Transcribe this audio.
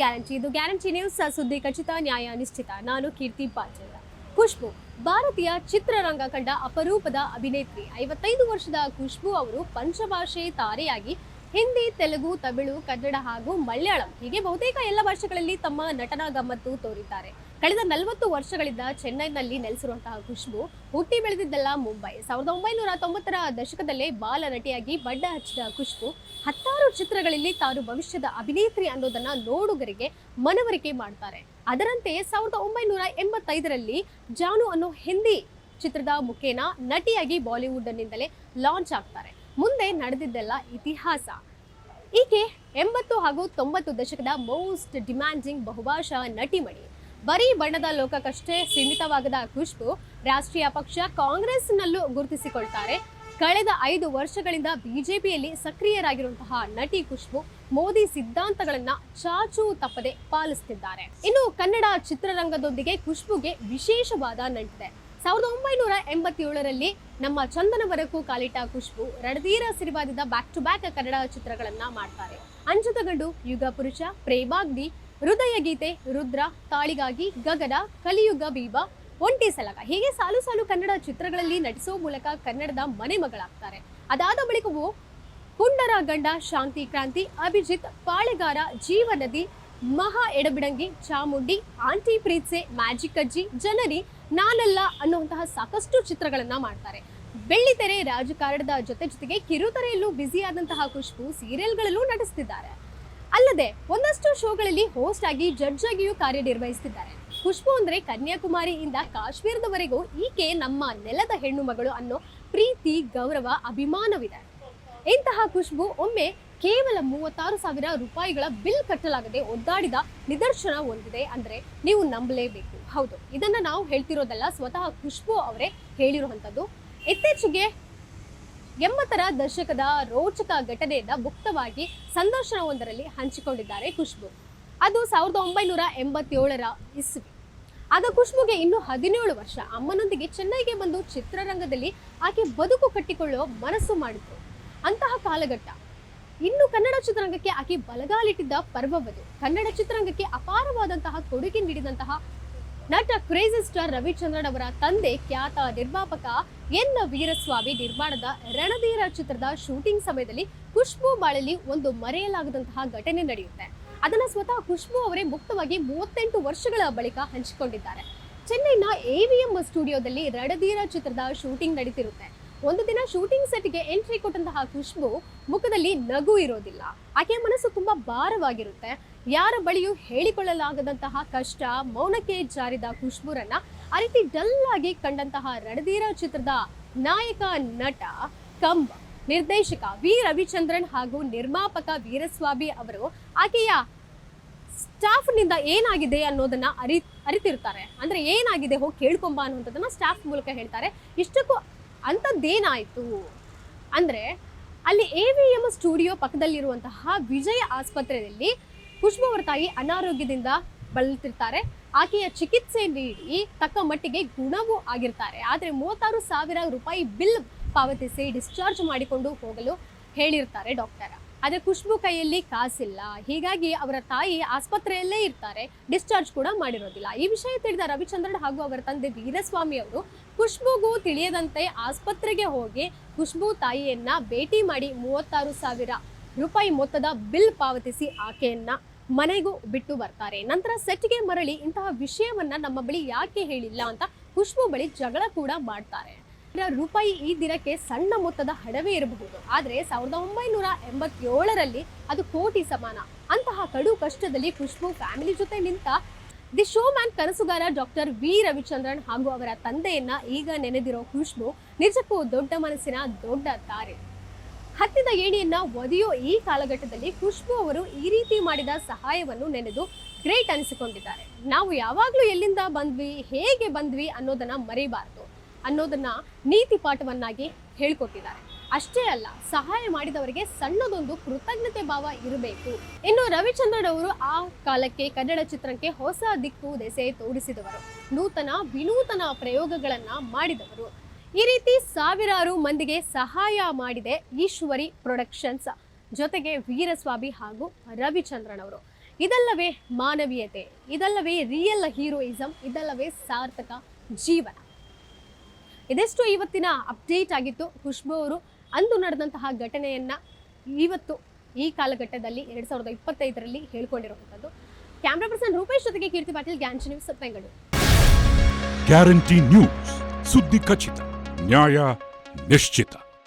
Guarantee ಇದು guarantee news ಸುದ್ದಿ ಖಚಿತ, ನ್ಯಾಯ ನಿಶ್ಚಿತ. ನಾನು ಕೀರ್ತಿ ಪಾಚೇರ ಖುಷ್ಬು, ಭಾರತೀಯ ಚಿತ್ರರಂಗ ಕಂಡ ಅಪರೂಪದ ಅಭಿನೇತ್ರಿ. ಐವತ್ತೈದು ವರ್ಷದ ಖುಷ್ಬು ಅವರು ಪಂಚಭಾಷೆ ತಾರೆಯಾಗಿ ಹಿಂದಿ, ತೆಲುಗು, ತಮಿಳು, ಕನ್ನಡ ಹಾಗೂ ಮಲಯಾಳಂ ಹೀಗೆ ಬಹುತೇಕ ಎಲ್ಲ ಭಾಷೆಗಳಲ್ಲಿ ತಮ್ಮ ನಟನಾ ಗಮ್ಮತ್ತು ತೋರಿದ್ದಾರೆ. ಕಳೆದ ನಲವತ್ತು ವರ್ಷಗಳಿಂದ ಚೆನ್ನೈನಲ್ಲಿ ನೆಲೆಸಿರುವಂತಹ ಖುಷ್ಬು ಹುಟ್ಟಿ ಬೆಳೆದಿದ್ದೆಲ್ಲ ಮುಂಬೈ. ಸಾವಿರದ ಒಂಬೈನೂರ ತೊಂಬತ್ತರ ದಶಕದಲ್ಲೇ ಬಾಲ ನಟಿಯಾಗಿ ಬಡ್ಡ ಹಚ್ಚಿದ ಖುಷ್ಬು ಹತ್ತಾರು ಚಿತ್ರಗಳಲ್ಲಿ ತಾನು ಭವಿಷ್ಯದ ಅಭಿನೇತ್ರಿ ಅನ್ನೋದನ್ನ ನೋಡುಗರಿಗೆ ಮನವರಿಕೆ ಮಾಡ್ತಾರೆ. ಅದರಂತೆ ಸಾವಿರದ ಒಂಬೈನೂರ ಎಂಬತ್ತೈದರಲ್ಲಿ ಜಾನು ಅನ್ನೋ ಹಿಂದಿ ಚಿತ್ರದ ಮುಖೇನ ನಟಿಯಾಗಿ ಬಾಲಿವುಡ್ನಿಂದಲೇ ಲಾಂಚ್ ಆಗ್ತಾರೆ. ಮುಂದೆ ನಡೆದಿದ್ದೆಲ್ಲ ಇತಿಹಾಸ. ಈಕೆ ಎಂಬತ್ತು ಹಾಗೂ ತೊಂಬತ್ತು ದಶಕದ ಮೋಸ್ಟ್ ಡಿಮ್ಯಾಂಡಿಂಗ್ ಬಹುಭಾಷಾ ನಟಿಮಣಿ. ಬರೀ ಬಣ್ಣದ ಲೋಕಕ್ಕಷ್ಟೇ ಸೀಮಿತವಾಗದ ಖುಷ್ಬು ರಾಷ್ಟ್ರೀಯ ಪಕ್ಷ ಕಾಂಗ್ರೆಸ್ನಲ್ಲೂ ಗುರುತಿಸಿಕೊಳ್ತಾರೆ. ಕಳೆದ ಐದು ವರ್ಷಗಳಿಂದ ಬಿಜೆಪಿಯಲ್ಲಿ ಸಕ್ರಿಯರಾಗಿರುವಂತಹ ನಟಿ ಖುಷ್ಬು ಮೋದಿ ಸಿದ್ಧಾಂತಗಳನ್ನ ಚಾಚೂ ತಪ್ಪದೆ ಪಾಲಿಸುತ್ತಿದ್ದಾರೆ ಇನ್ನು ಕನ್ನಡ ಚಿತ್ರರಂಗದೊಂದಿಗೆ ಖುಷ್ಬುಗೆ ವಿಶೇಷವಾದ ನಂಟಿದೆ. ಸಾವಿರದ ಒಂಬೈನೂರ ಎಂಬತ್ತೇಳರಲ್ಲಿ ನಮ್ಮ ಚಂದನವರಕ್ಕೂ ಕಾಲಿಟ್ಟ ಖುಷ್ಬು ರಣಧೀರ ಆಶೀರ್ವಾದದ ಬ್ಯಾಕ್ ಟು ಬ್ಯಾಕ್ ಕನ್ನಡ ಚಿತ್ರಗಳನ್ನ ಮಾಡ್ತಾರೆ. ಅಂಜದ ಯುಗ ಪುರುಷ, ಪ್ರೇಮಾಗ್ನಿ ಹೃದಯ ಗೀತೆ ರುದ್ರ ತಾಳಿಗಾಗಿ ಗಗನ, ಕಲಿಯುಗ ಬೀಬ, ಒಂಟಿ ಸಲಗ. ಹೀಗೆ ಸಾಲು ಸಾಲು ಕನ್ನಡ ಚಿತ್ರಗಳಲ್ಲಿ ನಟಿಸುವ ಮೂಲಕ ಕನ್ನಡದ ಮನೆ ಮಗಳಾಗ್ತಾರೆ. ಅದಾದ ಬಳಿಕವೂ ಪುಂಡರ ಗಂಡ ಶಾಂತಿ ಕ್ರಾಂತಿ, ಅಭಿಜಿತ್ ಪಾಳೆಗಾರ ಜೀವನದಿ, ಮಹಾ ಎಡಬಿಡಂಗಿ, ಚಾಮುಂಡಿ, ಆಂಟಿ ಪ್ರೀತ್ಸೆ, ಮ್ಯಾಜಿಕ್ ಅಜ್ಜಿ ಜನರಿ ನಾನಲ್ಲ ಅನ್ನುವಂತಹ ಸಾಕಷ್ಟು ಚಿತ್ರಗಳನ್ನ ಮಾಡ್ತಾರೆ. ಬೆಳ್ಳಿತೆರೆ ರಾಜಕಾರಣದ ಜೊತೆ ಜೊತೆಗೆ ಕಿರುತೆರೆಯಲ್ಲೂ ಬ್ಯುಸಿಯಾದಂತಹ ಖುಷ್ಬು ಸೀರಿಯಲ್ಗಳಲ್ಲೂ ನಟಿಸ್ತಿದ್ದಾರೆ. ಅಲ್ಲದೆ ಒಂದಷ್ಟು ಶೋಗಳಲ್ಲಿ ಹೋಸ್ಟ್ ಆಗಿ ಜಡ್ಜ್ ಆಗಿಯೂ ಕಾರ್ಯನಿರ್ವಹಿಸುತ್ತಿದ್ದಾರೆ ಖುಷ್ಬು ಅಂದ್ರೆ ಕನ್ಯಾಕುಮಾರಿಯಿಂದ ಕಾಶ್ಮೀರದವರೆಗೂ ಈಕೆ ನಮ್ಮ ನೆಲದ ಹೆಣ್ಣು ಮಗಳು ಅನ್ನೋ ಪ್ರೀತಿ, ಗೌರವ, ಅಭಿಮಾನವಿದೆ. ಇಂತಹ ಖುಷ್ಬು ಒಮ್ಮೆ ಕೇವಲ ಮೂವತ್ತಾರು ಸಾವಿರ ರೂಪಾಯಿಗಳ ಬಿಲ್ ಕಟ್ಟಲಾಗದೆ ಒದ್ದಾಡಿದ ನಿದರ್ಶನ ಹೊಂದಿದೆ ಅಂದ್ರೆ ನೀವು ನಂಬಲೇಬೇಕು. ಹೌದು, ಇದನ್ನ ನಾವು ಹೇಳ್ತಿರೋದಲ್ಲ ಸ್ವತಃ ಖುಷ್ಬು ಅವರೇ ಹೇಳಿರುವಂಥದ್ದು. ಇತ್ತೀಚೆಗೆ ಎಂಬತ್ತರ ದಶಕದ ರೋಚಕ ಘಟನೆಯಿಂದ ಮುಕ್ತವಾಗಿ ಸಂದರ್ಶನವೊಂದರಲ್ಲಿ ಹಂಚಿಕೊಂಡಿದ್ದಾರೆ ಖುಷ್ಬು. ಅದು ಸಾವಿರದ ಒಂಬೈನೂರ ಎಂಬತ್ತೇಳರ ಇಸ್ವಿ. ಆಗ ಖುಷ್ಬುಗೆ ಇನ್ನು ಹದಿನೇಳು ವರ್ಷ. ಅಮ್ಮನೊಂದಿಗೆ ಚೆನ್ನೈಗೆ ಬಂದು ಚಿತ್ರರಂಗದಲ್ಲಿ ಆಕೆ ಬದುಕು ಕಟ್ಟಿಕೊಳ್ಳುವ ಮನಸ್ಸು ಮಾಡಿದ್ರು. ಅಂತಹ ಕಾಲಘಟ್ಟ. ಇನ್ನು ಕನ್ನಡ ಚಿತ್ರರಂಗಕ್ಕೆ ಆಕೆ ಬಲಗಾಲಿಟ್ಟಿದ್ದ ಪರ್ವವದು. ಕನ್ನಡ ಚಿತ್ರರಂಗಕ್ಕೆ ಅಪಾರವಾದಂತಹ ಕೊಡುಗೆ ನೀಡಿದಂತಹ ನಟ ಕ್ರೇಜಿ ಸ್ಟಾರ್ ರವಿಚಂದ್ರನ್ ಅವರ ತಂದೆ ಖ್ಯಾತ ನಿರ್ಮಾಪಕ ಎನ್ ವೀರಸ್ವಾಮಿ ನಿರ್ಮಾಣದ ರಣಧೀರ ಚಿತ್ರದ ಶೂಟಿಂಗ್ ಸಮಯದಲ್ಲಿ ಖುಷ್ಬು ಬಾಳಲ್ಲಿ ಒಂದು ಮರೆಯಲಾಗದಂತಹ ಘಟನೆ ನಡೆಯುತ್ತೆ. ಅದನ್ನ ಸ್ವತಃ ಖುಷ್ಬು ಅವರೇ ಮುಕ್ತವಾಗಿ ಮೂವತ್ತೆಂಟು ವರ್ಷಗಳ ಬಳಿಕ ಹಂಚಿಕೊಂಡಿದ್ದಾರೆ. ಚೆನ್ನೈನ ಎವಿಎಂ ಸ್ಟುಡಿಯೋದಲ್ಲಿ ರಣಧೀರ ಚಿತ್ರದ ಶೂಟಿಂಗ್ ನಡೀತಿರುತ್ತೆ. ಒಂದು ದಿನ ಶೂಟಿಂಗ್ ಸೆಟ್ಗೆ ಎಂಟ್ರಿ ಕೊಟ್ಟಂತಹ ಖುಷ್ಬು ಮುಖದಲ್ಲಿ ನಗು ಇರೋದಿಲ್ಲ. ಆಕೆಯ ಮನಸ್ಸು ತುಂಬಾ ಭಾರವಾಗಿರುತ್ತೆ. ಯಾರ ಬಳಿಯೂ ಹೇಳಿಕೊಳ್ಳಲಾಗದಂತಹ ಕಷ್ಟ, ಮೌನಕ್ಕೆ ಜಾರಿದ ಖುಷ್ಬುರನ್ನ ಆ ರೀತಿ ಡಲ್ ಆಗಿ ಕಂಡಂತಹ ರಣಧೀರ ಚಿತ್ರದ ನಾಯಕ ನಟ ಕಂಬ, ನಿರ್ದೇಶಕ ವಿ. ರವಿಚಂದ್ರನ್ ಹಾಗೂ ನಿರ್ಮಾಪಕ ವೀರಸ್ವಾಮಿ ಅವರು ಆಕೆಯ ಸ್ಟಾಫ್ನಿಂದ ಏನಾಗಿದೆ ಅನ್ನೋದನ್ನ ಅರಿ, ಅರಿತಿರ್ತಾರೆ. ಅಂದ್ರೆ ಏನಾಗಿದೆ ಹೋಗಿ ಕೇಳ್ಕೊಂಬ ಅನ್ನುವಂಥದ್ದನ್ನ ಸ್ಟಾಫ್ ಮೂಲಕ ಹೇಳ್ತಾರೆ. ಇಷ್ಟಕ್ಕೂ ಅಂಥದ್ದೇನಾಯಿತು? ಅಂದ್ರೆ ಅಲ್ಲಿ ಎ ವಿ ಎಂ ಸ್ಟುಡಿಯೋ ಪಕ್ಕದಲ್ಲಿರುವಂತಹ ವಿಜಯ ಆಸ್ಪತ್ರೆಯಲ್ಲಿ ಖುಷ್ಬು ಅವರ ತಾಯಿ ಅನಾರೋಗ್ಯದಿಂದ ಬಳಲ್ತಿರ್ತಾರೆ ಆಕೆಯ ಚಿಕಿತ್ಸೆ ನೀಡಿ ತಕ್ಕ ಮಟ್ಟಿಗೆ ಗುಣವೂ ಆಗಿರ್ತಾರೆ. ಆದರೆ ಮೂವತ್ತಾರು ಸಾವಿರ ರೂಪಾಯಿ ಬಿಲ್ ಪಾವತಿಸಿ ಡಿಸ್ಚಾರ್ಜ್ ಮಾಡಿಕೊಂಡು ಹೋಗಲು ಹೇಳಿರ್ತಾರೆ ಡಾಕ್ಟರ್. ಆದರೆ ಖುಷ್ಬು ಕೈಯಲ್ಲಿ ಕಾಸಿಲ್ಲ. ಹೀಗಾಗಿ ಅವರ ತಾಯಿ ಆಸ್ಪತ್ರೆಯಲ್ಲೇ ಇರ್ತಾರೆ. ಡಿಸ್ಚಾರ್ಜ್ ಕೂಡ ಮಾಡಿರೋದಿಲ್ಲ. ಈ ವಿಷಯ ತಿಳಿದ ರವಿಚಂದ್ರನ್ ಹಾಗೂ ಅವರ ತಂದೆ ವೀರಸ್ವಾಮಿ ಅವರು ಖುಷ್ಬುಗೂ ತಿಳಿಯದಂತೆ ಆಸ್ಪತ್ರೆಗೆ ಹೋಗಿ ಖುಷ್ಬು ತಾಯಿಯನ್ನ ಭೇಟಿ ಮಾಡಿ ಮೂವತ್ತಾರು ಸಾವಿರ ರೂಪಾಯಿ ಮೊತ್ತದ ಬಿಲ್ ಪಾವತಿಸಿ ಆಕೆಯನ್ನ ಮನೆಗೂ ಬಿಟ್ಟು ಬರ್ತಾರೆ. ನಂತರ ಸೆಟ್ಗೆ ಮರಳಿ ಇಂತಹ ವಿಷಯವನ್ನ ನಮ್ಮ ಬಳಿ ಯಾಕೆ ಹೇಳಿಲ್ಲ ಅಂತ ಖುಷ್ಬು ಬಳಿ ಜಗಳ ಕೂಡ ಮಾಡ್ತಾರೆ. ರೂಪಾಯಿ ಈ ದಿನಕ್ಕೆ ಸಣ್ಣ ಮೊತ್ತದ ಹಣವೇ ಇರಬಹುದು. ಆದರೆ ಸಾವಿರದ ಒಂಬೈನೂರ ಎಂಬತ್ತೇಳರಲ್ಲಿ ಅದು ಕೋಟಿ ಸಮಾನ. ಅಂತಹ ಕಡು ಕಷ್ಟದಲ್ಲಿ ಖುಷ್ಬು ಫ್ಯಾಮಿಲಿ ಜೊತೆ ನಿಂತ ದಿ ಶೋ ಮ್ಯಾನ್ ಕನಸುಗಾರ ಡಾಕ್ಟರ್ ವಿ ರವಿಚಂದ್ರನ್ ಹಾಗೂ ಅವರ ತಂದೆಯನ್ನ ಈಗ ನೆನೆದಿರೋ ಖುಷ್ಬು ನಿಜಕ್ಕೂ ದೊಡ್ಡ ಮನಸ್ಸಿನ ದೊಡ್ಡ ತಾರೆ. ಹತ್ತಿದ ಏಣಿಯನ್ನ ಒದೆಯೋ ಈ ಕಾಲಘಟ್ಟದಲ್ಲಿ ಖುಷ್ಬು ಅವರು ಈ ರೀತಿ ಮಾಡಿದ ಸಹಾಯವನ್ನು ನೆನೆದು ಗ್ರೇಟ್ ಅನಿಸಿಕೊಂಡಿದ್ದಾರೆ. ನಾವು ಯಾವಾಗಲೂ ಎಲ್ಲಿಂದ ಬಂದ್ವಿ, ಹೇಗೆ ಬಂದ್ವಿ ಅನ್ನೋದನ್ನ ಮರಿಬಾರ್ದು ಅನ್ನೋದನ್ನ ನೀತಿ ಪಾಠವನ್ನಾಗಿ ಹೇಳ್ಕೊಟ್ಟಿದ್ದಾರೆ. ಅಷ್ಟೇ ಅಲ್ಲ, ಸಹಾಯ ಮಾಡಿದವರಿಗೆ ಸಣ್ಣದೊಂದು ಕೃತಜ್ಞತೆ ಭಾವ ಇರಬೇಕು. ಇನ್ನು ರವಿಚಂದ್ರನ್ ಅವರು ಆ ಕಾಲಕ್ಕೆ ಕನ್ನಡ ಚಿತ್ರಕ್ಕೆ ಹೊಸ ದಿಕ್ಕು ದೆಸೆ ತೋರಿಸಿದವರು. ನೂತನ, ವಿನೂತನ ಪ್ರಯೋಗಗಳನ್ನ ಮಾಡಿದವರು. ಈ ರೀತಿ ಸಾವಿರಾರು ಮಂದಿಗೆ ಸಹಾಯ ಮಾಡಿದೆ ಈಶ್ವರಿ ಪ್ರೊಡಕ್ಷನ್ಸ್. ಜೊತೆಗೆ ವೀರಸ್ವಾಮಿ ಹಾಗೂ ರವಿಚಂದ್ರನ್ ಅವರು. ಇದಲ್ಲವೇ ಮಾನವೀಯತೆ, ಇದಲ್ಲವೇ ರಿಯಲ್ ಹೀರೋಯಿಸಂ ಇದಲ್ಲವೇ ಸಾರ್ಥಕ ಜೀವನ. ಇದೆಷ್ಟು ಇವತ್ತಿನ ಅಪ್ಡೇಟ್ ಆಗಿತ್ತು, ಖುಷ್ಬು ಅವರು ಅಂದು ನಡೆದಂತಹ ಘಟನೆಯನ್ನ ಇವತ್ತು ಈ ಕಾಲಘಟ್ಟದಲ್ಲಿ ಎರಡ್ ಸಾವಿರದ ಇಪ್ಪತ್ತೈದರಲ್ಲಿ ಹೇಳ್ಕೊಂಡಿರುವಂಥದ್ದು. ಕ್ಯಾಮ್ರಾ ಪರ್ಸನ್ ರೂಪೇಶ್ ಜೊತೆಗೆ ಕೀರ್ತಿ ಪಾಟೀಲ್ ಗ್ಯಾನ್ಚ್ ನ್ಯೂಸ್ ಬೆಂಗಳೂರು ಗ್ಯಾರಂಟಿ ನ್ಯೂಸ್ ಸುದ್ದಿ ಖಚಿತ. ನ್ಯಾಯ ನಿಶ್ಚಿತ